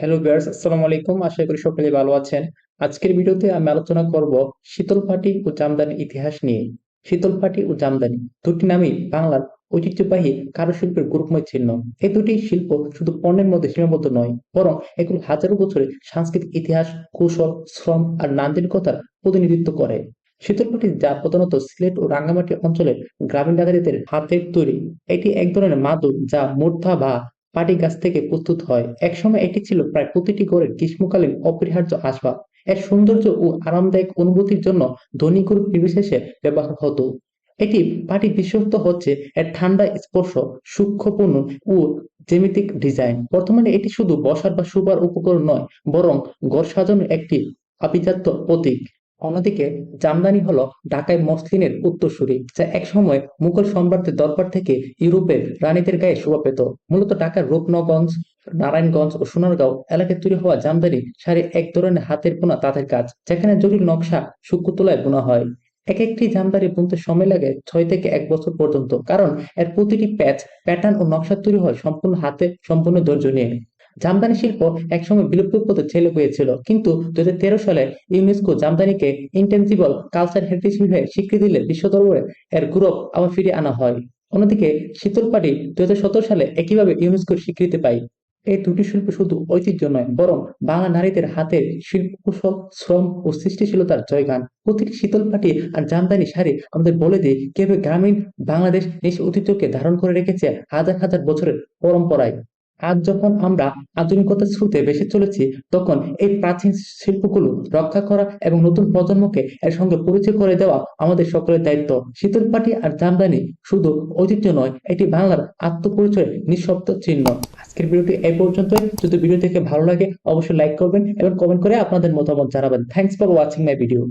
Hello viewers আসসালামু আলাইকুম। আশা করি সকলে ভালো আছেন। আজকের ভিডিওতে আমি আলোচনা করব শীতল পাটি ও জামদানির ইতিহাস নিয়ে। শীতল পাটি ও জামদানি দুটি নামই বাংলার ঐতিহ্যবাহী কারুশিল্পের গ্রুপময় চিহ্ন। এই দুটি শিল্প শুধু পণ্যের মধ্যে সীমাবদ্ধ নয়, বরং এগুলো হাজারো বছরের সাংস্কৃতিক ইতিহাস, কৌশল, শ্রম আর নান্দনিকতার প্রতিনিধিত্ব করে। শীতলপাটি যা প্রধানত সিলেট ও রাঙ্গামাটি অঞ্চলের গ্রামীণ ডাকাতিদের হাতের তৈরি। এটি এক ধরনের মাদুর যা মূর্ধা বা পাটি গাছ থেকে প্রস্তুত হয়। একসময় এটি ছিল প্রায় প্রতিটি ঘরের গ্রীষ্মকালীন অপরিহার্য আসবাব। এর সৌন্দর্য ও আরামদায়ক অনুভূতির জন্য ধনী গরু নির্বিশেষে ব্যবহার হতো। এটি পাটি বিশেষত্ব হচ্ছে এর ঠান্ডা স্পর্শ, সূক্ষ্মপূর্ণ ও জ্যামিতিক ডিজাইন। বর্তমানে এটি শুধু বসার বা শুবার উপকরণ নয়, বরং ঘর সাজানোর একটি আভিজাত্য প্রতীক। অন্যদিকে জামদানি হলো ঢাকায় মসলিনের উত্তরসূরি, যা একসময় মুঘল সম্রাটদের দরবার থেকে ইউরোপের রানীদের গায়ে শোভা পেত। মূলত ঢাকার রূপনগঞ্জ, নারায়ণগঞ্জ ও সোনারগাঁও এলাকায় তৈরি হওয়া জামদানি শাড়ি এক ধরনের হাতের বোনা তাঁতের কাজ, যেখানে জটিল নকশা, সূক্ষ্ম তোলায় বোনা হয়। এক একটি জামদানি বুনতে সময় লাগে ছয় থেকে এক বছর পর্যন্ত, কারণ এর প্রতিটি প্যাচ, প্যাটার্ন ও নকশা তৈরি হয় সম্পূর্ণ হাতে, সম্পূর্ণ ধৈর্য নিয়ে। জামদানি শিল্প একসময় বিলুপ্ত পথে ঠেলে হয়েছিল। কিন্তু দু সালে ইউনেস্কো জামদানিকে ইন্টেন্সিবল কালচার হেরিটেজ হিসেবে স্বীকৃতি দিলে বিশ্ব দরবারে এর গৌরব আবার ফিরিয়ে আনা হয়। অন্যদিকে শীতলপাটি দু সালে একইভাবে ইউনেস্কোর স্বীকৃতি পায়। এই দুটি শিল্প শুধু ঐতিহ্য নয়, বরং বাংলা নারীদের হাতের শিল্প, কৌশল, শ্রম ও সৃষ্টিশীলতার জয়গান। প্রতিটি শীতলপাটি আর জামদানি শাড়ি আমাদের বলে দেয় কীভাবে গ্রামীণ বাংলাদেশ নিজ ঐতিহ্যকে ধারণ করে রেখেছে হাজার হাজার বছরের পরম্পরায়। আজ যখন আমরা আধুনিকতার স্রোতে বেশি চলেছি, তখন এই প্রাচীন শিল্পগুলো রক্ষা করা এবং নতুন প্রজন্মকে এর সঙ্গে পরিচয় করে দেওয়া আমাদের সকলের দায়িত্ব। শীতলপাটি আর জামদানি শুধু ঐতিহ্য নয়, এটি বাংলার আত্মপরিচয়ের নিঃশব্দ চিহ্ন। আজকের ভিডিওটি এই পর্যন্তই। যদি ভিডিও দেখে ভালো লাগে, অবশ্যই লাইক করবেন এবং কমেন্ট করে আপনাদের মতামত জানাবেন। Thanks for watching my video